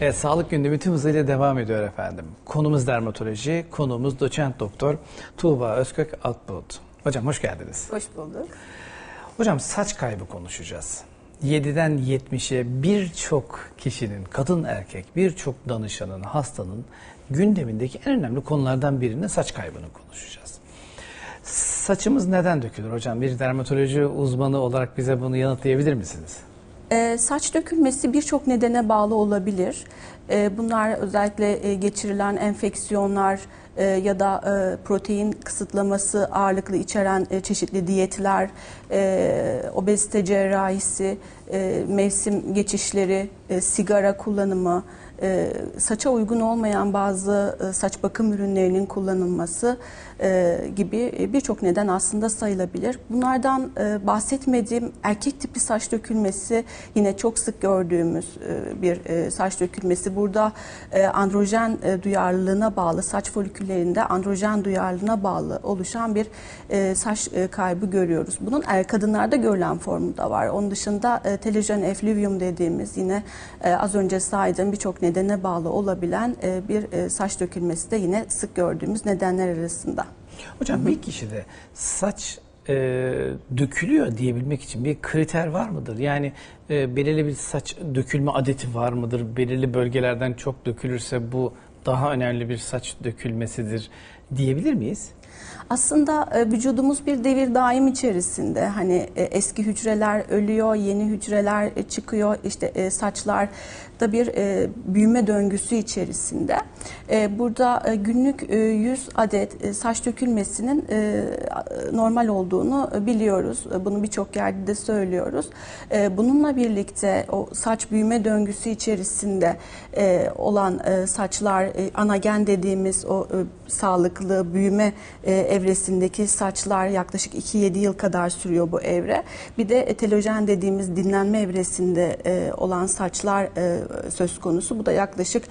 Evet, sağlık gündemi tüm hızıyla devam ediyor efendim. Konumuz dermatoloji, konuğumuz doçent doktor Tuğba Özkök Altbulut. Hocam hoş geldiniz. Hoş bulduk. Hocam saç kaybı konuşacağız. 7'den 70'e birçok kişinin, kadın erkek, birçok danışanın, hastanın gündemindeki en önemli konulardan birinin saç kaybını konuşacağız. Saçımız neden dökülür hocam? Bir dermatoloji uzmanı olarak bize bunu yanıtlayabilir misiniz? Ee, saç dökülmesi birçok nedene bağlı olabilir. Ee, bunlar özellikle e, geçirilen enfeksiyonlar e, ya da e, protein kısıtlaması ağırlıklı içeren e, çeşitli diyetler, e, obezite cerrahisi, e, mevsim geçişleri, e, sigara kullanımı, e, saça uygun olmayan bazı e, saç bakım ürünlerinin kullanılması e, gibi e, birçok neden aslında sayılabilir. Bunlardan e, bahsetmediğim erkek tipi saç dökülmesi yine çok sık gördüğümüz e, bir e, saç dökülmesi. Burada e, androjen e, duyarlılığına bağlı saç foliküllerinde androjen duyarlılığına bağlı oluşan bir e, saç e, kaybı görüyoruz. Bunun er, kadınlarda görülen formu da var. Onun dışında e, telojen effluvium dediğimiz yine e, az önce saydığım birçok nedene bağlı olabilen e, bir e, saç dökülmesi de yine sık gördüğümüz nedenler arasında. Hocam bir kişide saç e, dökülüyor diyebilmek için bir kriter var mıdır? Yani e, belirli bir saç dökülme adeti var mıdır? Belirli bölgelerden çok dökülürse bu daha önemli bir saç dökülmesidir diyebilir miyiz? Aslında e, vücudumuz bir devir daim içerisinde. Hani e, eski hücreler ölüyor, yeni hücreler e, çıkıyor. İşte saçlar da bir büyüme döngüsü içerisinde. Burada günlük e, 100 adet saç dökülmesinin normal olduğunu biliyoruz. Bunu birçok yerde de söylüyoruz. Bununla birlikte o saç büyüme döngüsü içerisinde olan saçlar, anagen dediğimiz o sağlıklı büyüme e, evresindeki saçlar yaklaşık 2-7 yıl kadar sürüyor bu evre. Bir de telojen dediğimiz dinlenme evresinde e, olan saçlar e, söz konusu. Bu da yaklaşık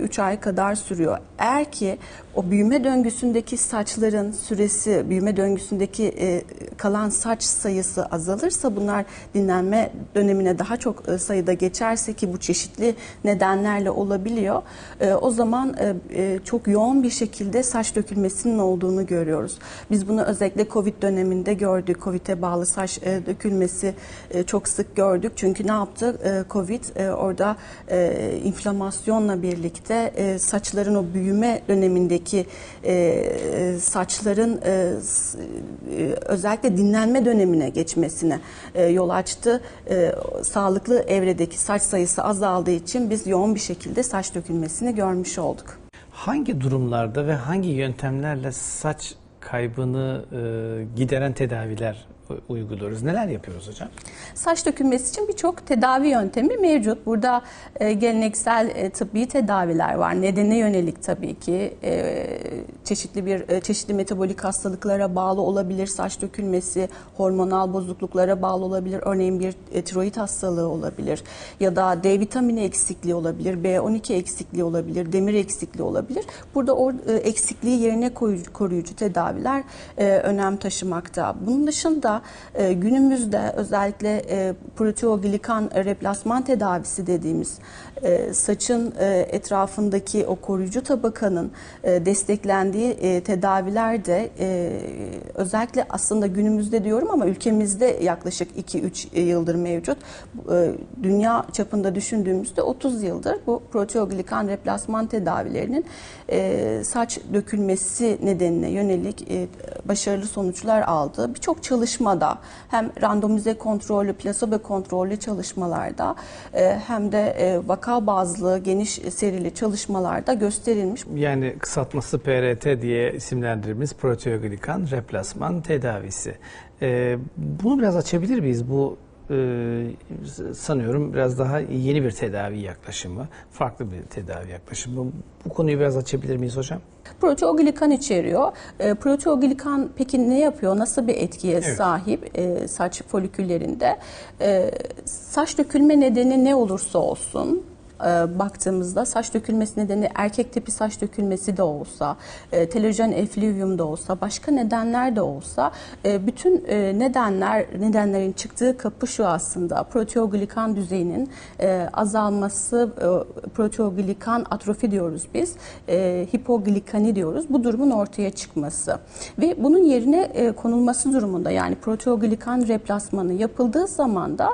3 ay kadar sürüyor. Eğer ki o büyüme döngüsündeki saçların süresi, büyüme döngüsündeki e, kalan saç sayısı azalırsa bunlar dinlenme dönemine daha çok e, sayıda geçerse ki bu çeşitli nedenlerle olabiliyor. E, o zaman e, e, çok yoğun bir şekilde saç dökülmesinin olduğunu görüyoruz. Biz bunu özellikle Covid döneminde gördük. Covid'e bağlı saç e, dökülmesi e, çok sık gördük. Çünkü ne yaptı? E, Covid e, orada e, inflamasyonla birlikte e, saçların o büyüme dönemindeki e, saçların e, e, özellikle dinlenme dönemine geçmesine e, yol açtı. E, sağlıklı evredeki saç sayısı azaldığı için biz yoğun bir şekilde saç dökülmesini görmüş olduk. Hangi durumlarda ve hangi yöntemlerle saç kaybını e, gideren tedaviler uyguluyoruz? Neler yapıyoruz hocam? Saç dökülmesi için birçok tedavi yöntemi mevcut. Burada e, geleneksel e, tıbbi tedaviler var. Nedene yönelik tabii ki e, çeşitli bir e, çeşitli metabolik hastalıklara bağlı olabilir. Saç dökülmesi, hormonal bozukluklara bağlı olabilir. Örneğin bir e, tiroid hastalığı olabilir ya da D vitamini eksikliği olabilir, B12 eksikliği olabilir, demir eksikliği olabilir. Burada o e, eksikliği yerine koyu- koruyucu tedaviler e, önem taşımakta. Bunun dışında e, günümüzde özellikle e, proteoglikan replasman tedavisi dediğimiz saçın e, etrafındaki o koruyucu tabakanın e, desteklendiği e, tedaviler de e, özellikle aslında günümüzde diyorum ama ülkemizde yaklaşık 2-3 yıldır mevcut. E, Dünya çapında düşündüğümüzde 30 yıldır bu proteoglikan replasman tedavilerinin e, saç dökülmesi nedenine yönelik e, başarılı sonuçlar aldı. Birçok çalışmada hem randomize kontrollü, plasebo kontrollü çalışmalarda e, hem de e, vaka bazlı geniş serili çalışmalarda gösterilmiş. Yani kısaltması PRT diye isimlendirdiğimiz proteoglikan replasman tedavisi. E, bunu biraz açabilir miyiz? Bu e, sanıyorum biraz daha yeni bir tedavi yaklaşımı, farklı bir tedavi yaklaşımı. Bu konuyu biraz açabilir miyiz hocam? Proteoglikan içeriyor. E, proteoglikan peki ne yapıyor? Nasıl bir etkiye Evet. sahip e, saç foliküllerinde? E, saç dökülme nedeni ne olursa olsun e, baktığımızda saç dökülmesi nedeni erkek tipi saç dökülmesi de olsa, e, telojen eflüvyum da olsa, başka nedenler de olsa e, bütün e, nedenler nedenlerin çıktığı kapı şu aslında proteoglikan düzeyinin azalması, proteoglikan atrofi diyoruz biz, e, hipoglikani diyoruz. Bu durumun ortaya çıkması ve bunun yerine konulması durumunda yani proteoglikan replasmanı yapıldığı zaman da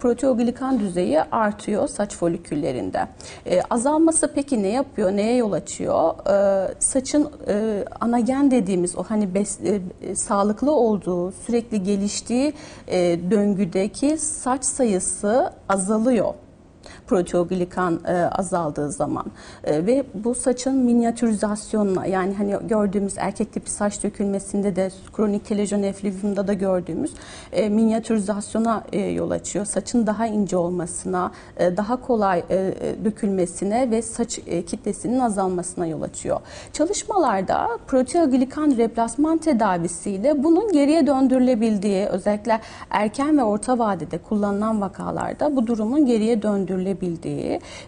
proteoglikan düzeyi artıyor saç foliküllerinde. E, azalması peki ne yapıyor, neye yol açıyor? E, saçın e, anagen dediğimiz o hani bes, e, sağlıklı olduğu, sürekli geliştiği e, döngüdeki saç sayısı azalıyor proteoglikan e, azaldığı zaman E, ve bu saçın minyatürizasyonuna yani hani gördüğümüz erkek tipi saç dökülmesinde de kronik telejyon eflüvyumda da gördüğümüz e, minyatürizasyona e, yol açıyor. Saçın daha ince olmasına, e, daha kolay e, e, dökülmesine ve saç e, kitlesinin azalmasına yol açıyor. Çalışmalarda proteoglikan replasman tedavisiyle bunun geriye döndürülebildiği özellikle erken ve orta vadede kullanılan vakalarda bu durumun geriye döndürülebildiği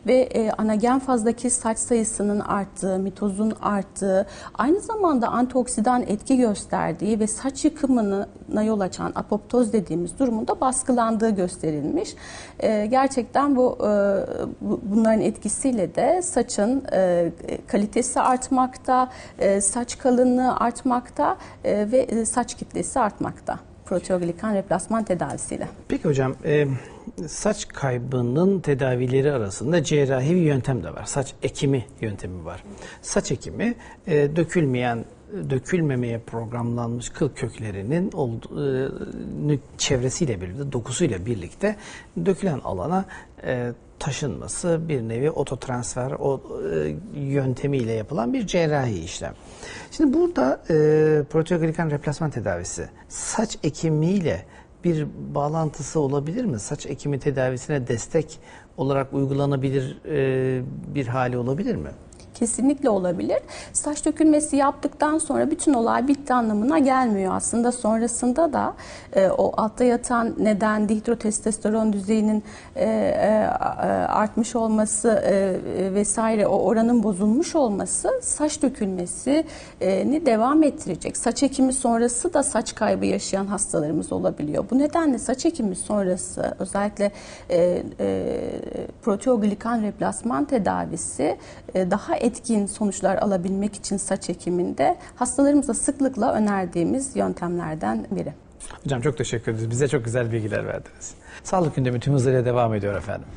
ve e, anagen fazdaki saç sayısının arttığı, mitozun arttığı, aynı zamanda antioksidan etki gösterdiği ve saç yıkımına yol açan apoptoz dediğimiz durumun da baskılandığı gösterilmiş. E, gerçekten bu e, bu- bunların etkisiyle de saçın e, kalitesi artmakta, e, saç kalınlığı artmakta e, ve e, saç kitlesi artmakta. Proteoglikan replasman tedavisiyle. Peki hocam e, saç kaybının tedavileri arasında cerrahi bir yöntem de var. Saç ekimi yöntemi var. Saç ekimi e, dökülmeyen dökülmemeye programlanmış kıl köklerinin e, çevresiyle birlikte, dokusuyla birlikte dökülen alana e, taşınması bir nevi ototransfer o e, yöntemiyle yapılan bir cerrahi işlem. Şimdi burada e, proteoglikan replasman tedavisi saç ekimiyle bir bağlantısı olabilir mi? Saç ekimi tedavisine destek olarak uygulanabilir e, bir hali olabilir mi? Kesinlikle olabilir. Saç dökülmesi yaptıktan sonra bütün olay bitti anlamına gelmiyor. Aslında sonrasında da e, o altta yatan neden dihidrotestosteron düzeyinin e, e, artmış olması e, e, vesaire o oranın bozulmuş olması saç dökülmesini devam ettirecek. Saç ekimi sonrası da saç kaybı yaşayan hastalarımız olabiliyor. Bu nedenle saç ekimi sonrası özellikle e, e, proteoglikan replasman tedavisi e, daha etkin sonuçlar alabilmek için saç ekiminde hastalarımıza sıklıkla önerdiğimiz yöntemlerden biri. Hocam çok teşekkür ederiz. Bize çok güzel bilgiler verdiniz. Sağlık gündemi tüm hızıyla devam ediyor efendim.